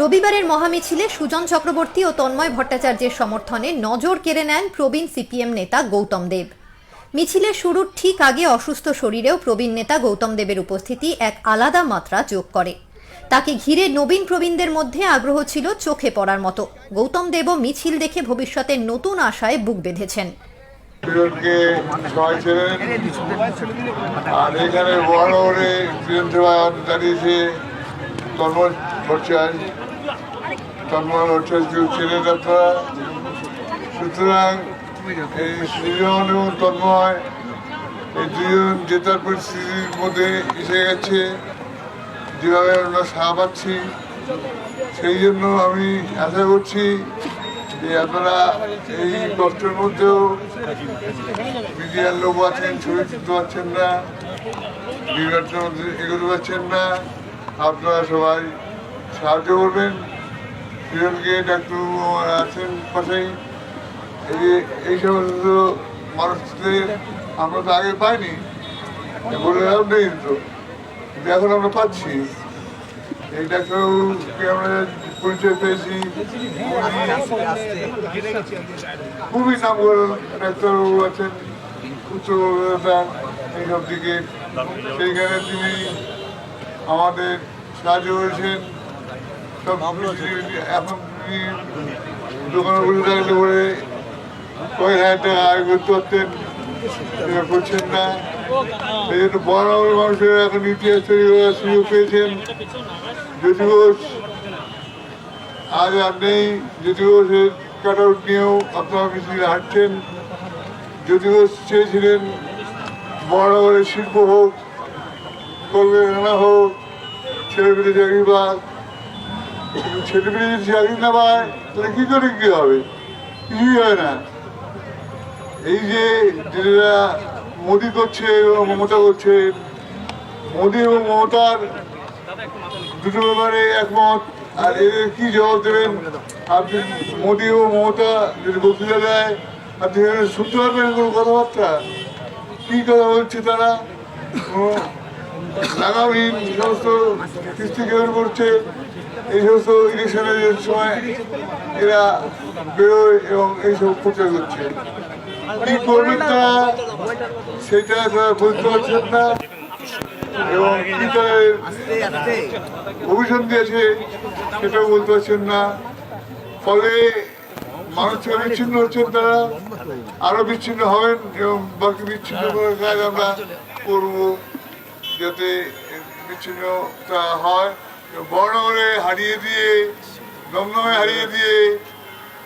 রবিবারের মহামিছিলে সুজন চক্রবর্তী ও তন্ময় ভট্টাচার্যের সমর্থনে নজর কেড়ে নেন প্রবীণ সিপিএম নেতা গৌতম দেব। মিছিলের শুরুর ঠিক আগে অসুস্থ শরীরেও প্রবীণ নেতা গৌতম দেবের উপস্থিতি এক আলাদা মাত্রা যোগ করে। তাকে ঘিরে নবীন প্রবীণদের মধ্যে আগ্রহ ছিল চোখে পড়ার মতো। গৌতম দেবও মিছিল দেখে ভবিষ্যতের নতুন আশায় বুক বেঁধেছেন। তন্ময় ভট্টাচার্য তন্ময় ভট্টাচার্য ছিলেন আপনারা সুতরাং এই সৃজন এবং তন্ময় এই দুজন জেতার পরিস্থিতির মধ্যে এসে গেছে। যেভাবে আমরা সাহা পাচ্ছি, সেই জন্য আমি আশা করছি যে আপনারা এই কষ্টের মধ্যেও মিডিয়ার লোক আছেন, ছবি তুলতে পারছেন না মধ্যে এগোতে পারছেন না। আপনারা সবাই সাহায্য করবেন। কিরণকে ডাক্তারবাবু আছেন পাশেই। এই যে, এই সমস্ত মানুষদের আমরা তো আগে পাইনি। বলে নেই তো। কিন্তু এখন আমরা পাচ্ছি। এই ডাক্তারবাবুকে আমরা পরিচয় পেয়েছি। খুবই নাম ডাক্তারবাবু আছেন। উচ্চ এইসব দিকে। সেইখানে তিনি আমাদের সাহায্য করেছেন। হাজার টাকা করতে পারতেন করছেন না। এই বড় এখন ইতিহাস সুযোগ পেয়েছেন। আজ নিয়েও আপনারা হাঁটছেন। ঘোষ চেয়েছিলেন বড় বড় শিল্প হোক, কলকারখানা হোক ছেলেমেয়ে চাকরি কিন্তু ছেলেমেয়ে যদি চাকরি না পায়, তাহলে কী করে কী হবে? কিছুই হয় না। এই যে যেটা মোদি করছে এবং মমতা করছে, মোদি এবং মমতার দুটো ব্যাপারে একমত। আর এদের কি জবাব দেবেন? আপনি মোদি ও মমতা যদি বক্তৃতা দেয়, আপনি শুনতে পারবেন কোনো কথাবার্তা? কি কথা বলছে তারা? লাগামহীন সমস্ত কৃষ্টি করছে? এই সমস্ত ইলেকশনের সময় এরা বেরোয় এবং এইসব প্রচার করছে। কি করবেন তারা, সেটা তারা বলতে পারছেন না। এবং কি তাদের অভিযান দিয়েছে, সেটাও বলতে পারছেন না। ফলে মানুষ থেকে বিচ্ছিন্ন হচ্ছেন তারা, আরও বিচ্ছিন্ন হবেন এবং বাকি বিচ্ছিন্ন করার কাজ আমরা করব যাতে বিচ্ছিন্নতা হয়। বড় হারিয়ে দিয়ে, দমদমে হারিয়ে দিয়ে,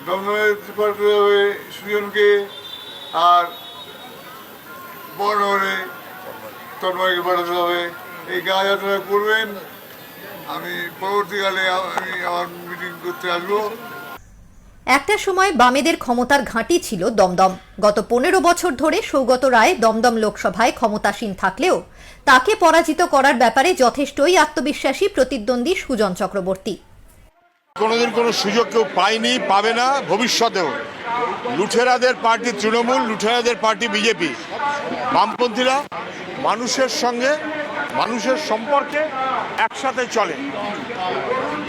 দমদমে পাঠাতে হবে সুজনকে আর বড় তন্ময়কে পাঠাতে হবে। এই কাজ যাত্রা করবেন আমি পরবর্তীকালে আমি আমার মিটিং করতে আসব। একটা সময় বামেদের ক্ষমতার ঘাঁটি ছিল দমদম। গত পনেরো বছর ধরে সৌগত রায় দমদম লোকসভায় ক্ষমতাসীন থাকলেও তাকে পরাজিত করার ব্যাপারে যথেষ্টই আত্মবিশ্বাসী প্রতিদ্বন্দ্বী সুজন চক্রবর্তী। কোনোদিন কোনো সুযোগ কেউ পায়নি, পাবে না ভবিষ্যতেও। লুঠেরাদের পার্টি তৃণমূল, লুঠেরাদের পার্টি বিজেপি। বামপন্থীরা মানুষের সঙ্গে, মানুষের সম্পর্কে একসাথে চলে।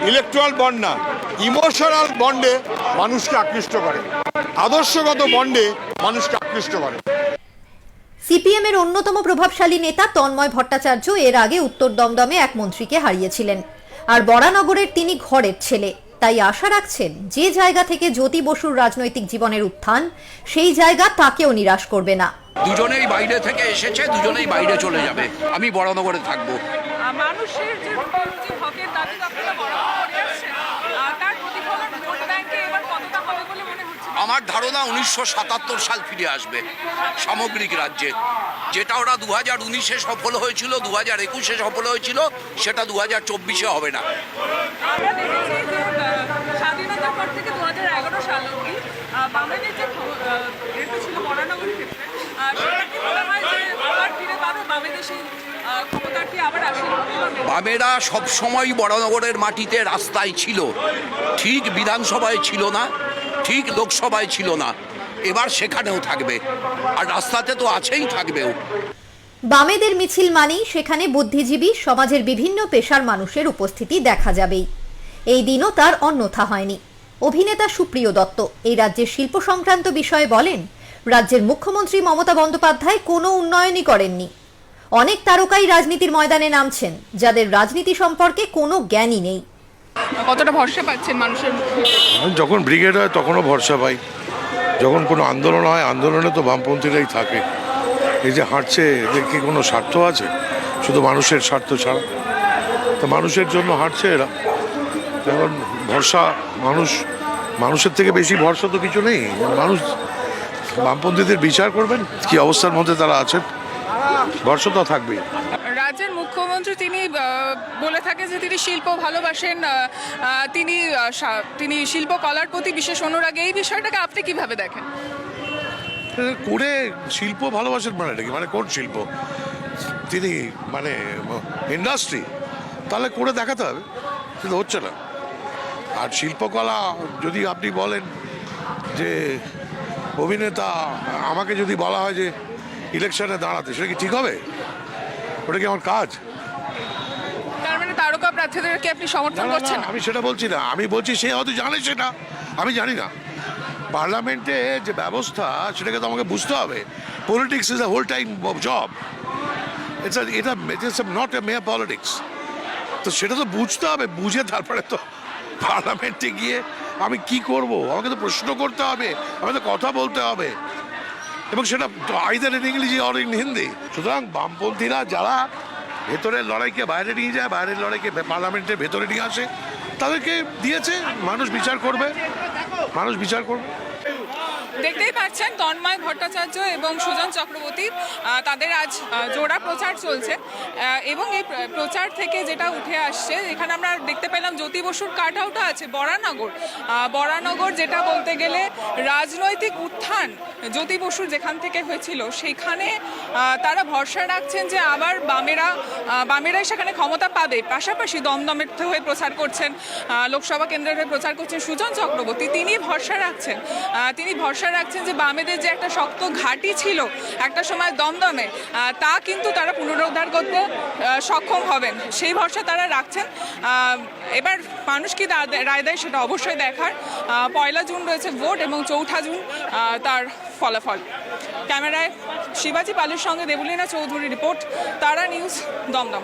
ইলেকট্রাল বন্ড না ইমোশনাল বন্ডে মানুষকে আকৃষ্ট করে। আদর্শগত বন্ডে মানুষকে আকৃষ্ট করে। সিপিএম এর অন্যতম প্রভাবশালী নেতা তন্ময় ভট্টাচার্য এর আগে উত্তর দমদমে এক মন্ত্রীকে হারিয়েছিলেন। আর বরানগরের তিনি ঘরের ছেলে। তাই আশা রাখছেন যে জায়গা থেকে জ্যোতি বসুর রাজনৈতিক জীবনের উত্থান সেই জায়গা তাকেও নিরাশ করবে না। দুজনেই বাইরে থেকে এসেছে দুজনেই বাইরে চলে যাবে। আমি বড়নগরে থাকব। মানুষের যে যে হকের দাবি আপনারা বরাবর করে আসছেন আহ, তার প্রতিফলন ভোট ব্যাংকে এবার কতটা হবে বলে মনে হচ্ছে আমার ধারণা উনিশশো সাতাত্তর সাল ফিরে আসবে সামগ্রিক রাজ্যে। যেটা ওরা দু হাজার উনিশে সফল হয়েছিল দু হাজার একুশে সফল হয়েছিল সেটা দু হাজার চব্বিশে হবে না। আমরা দেখেছি যে আহ, স্বাধীনতার পর থেকে দু হাজার এগারো সাল অবধি আহ, যে এটা ছিল বরানগরের ক্ষেত্রে সেটা কি মনে হয় যে আবার ফিরে পাবে? বামেদের সেই আহ, আবার আসে? বামেরা সবসময় বড়নগরের মাটিতে রাস্তায় ছিল। ঠিক বিধানসভায় ছিল না। ঠিক লোকসভায় ছিল না। এবার সেখানেও থাকবে। আর রাস্তাতে তো আছেই থাকবেও। বামেদের মিছিল মানেই সেখানে বুদ্ধিজীবী, সমাজের বিভিন্ন পেশার মানুষের উপস্থিতি দেখা যাবেই। এই দিনও তার অন্যথা হয়নি। অভিনেতা সুপ্রিয় দত্ত, এই রাজ্যের শিল্প সংক্রান্ত বিষয়ে বলেন, রাজ্যের মুখ্যমন্ত্রী মমতা বন্দ্যোপাধ্যায় কোনো উন্নয়নই করেননি। অনেক তারকাই রাজনীতির ময়দানে নামছেন, যাদের রাজনীতি সম্পর্কে কোনো জ্ঞানই নেই। কতটা ভরসা পাচ্ছেন মানুষের যখন ব্রিগেড হয় তখনও ভরসা পাই। যখন কোনো আন্দোলন হয়, আন্দোলনে তো বামপন্থীরাই থাকে। এই যে হাঁটছে, এদের কি কোনো স্বার্থ আছে? শুধু মানুষের স্বার্থ ছাড়া। তো মানুষের জন্য হাঁটছে এরা। এখন ভরসা, মানুষ, মানুষের থেকে বেশি ভরসা তো কিছু নেই। মানুষ, বামপন্থীদের বিচার করবেন, কি অবস্থার মধ্যে তারা আছেন? ভরসা তো থাকবেই। মুখ্যমন্ত্রী তিনি বলে থাকে যে তিনি শিল্প ভালোবাসেন তিনি তিনি শিল্পকলার প্রতি বিশেষ অনুরাগী। এই বিষয়টাকে আপনি কীভাবে দেখেন? করে শিল্প ভালোবাসেন মানে কি? মানে কোন শিল্প? তিনি মানে ইন্ডাস্ট্রি। তাহলে করে দেখাতে হবে। কিন্তু হচ্ছে না। আর শিল্পকলা, যদি আপনি বলেন যে অভিনেতা, আমাকে যদি বলা হয় যে ইলেকশনে দাঁড়াতে, সেটা কি ঠিক হবে? ওটা কি আমার কাজ। তার মানে তারকা প্রার্থীদেরকে আপনি সমর্থন না, করছেন না? আমি সেটা বলছি না। আমি বলছি সে হয়তো জানে সেটা। আমি জানি না। পার্লামেন্টে যে ব্যবস্থা সেটাকে তো আমাকে বুঝতে হবে। Politics is a whole time job it's এটা it's not a mere politics তো সেটা তো বুঝতে হবে বুঝে তারপরে তো পার্লামেন্টে গিয়ে আমি কি করব? আমাকে তো প্রশ্ন করতে হবে আমাকে তো কথা বলতে হবে। এবং সেটা either in English or in Hindi সুতরাং বামপন্থীরা যারা ভেতরের লড়াইকে বাইরে নিয়ে যায়, বাইরের লড়াইকে পার্লামেন্টের ভেতরে নিয়ে আসে, তাদেরকে দিয়েছে, মানুষ বিচার করবে, মানুষ বিচার করবে। পাচ্ছেন তন্ময় ভট্টাচার্য এবং সুজন চক্রবর্তী। তাদের আজ জোড়া প্রচার চলছে। এবং এই প্রচার থেকে যেটা উঠে আসছে, এখানে আমরা দেখতে পেলাম জ্যোতি বসুর কাট আউটও আছে, বরানগর। বরানগর যেটা বলতে গেলে রাজনৈতিক উত্থান জ্যোতি বসুর যেখান থেকে হয়েছিল, সেখানে তারা ভরসা রাখছেন যে আবার বামেরা বামেরাই সেখানে ক্ষমতা পাবে। পাশাপাশি দমদমের হয়ে প্রচার করছেন লোকসভা কেন্দ্রের হয়ে প্রচার করছেন সুজন চক্রবর্তী। তিনি ভরসা রাখছেন তিনি ভরসা রাখছেন যে বামেদের যে একটা শক্ত ঘাঁটি ছিল একটা সময় দমদমে তা কিন্তু তারা পুনরুদ্ধার করতে সক্ষম হবেন। সেই ভরসা তারা রাখছেন। এবার মানুষ কি রায় দেয় সেটা অবশ্যই দেখার। পয়লা জুন রয়েছে ভোট এবং চৌঠা জুন তার ফলাফল। ক্যামেরায় শিবাজি পালের সঙ্গে দেবলীনা চৌধুরী রিপোর্ট, তারা নিউজ দমদম।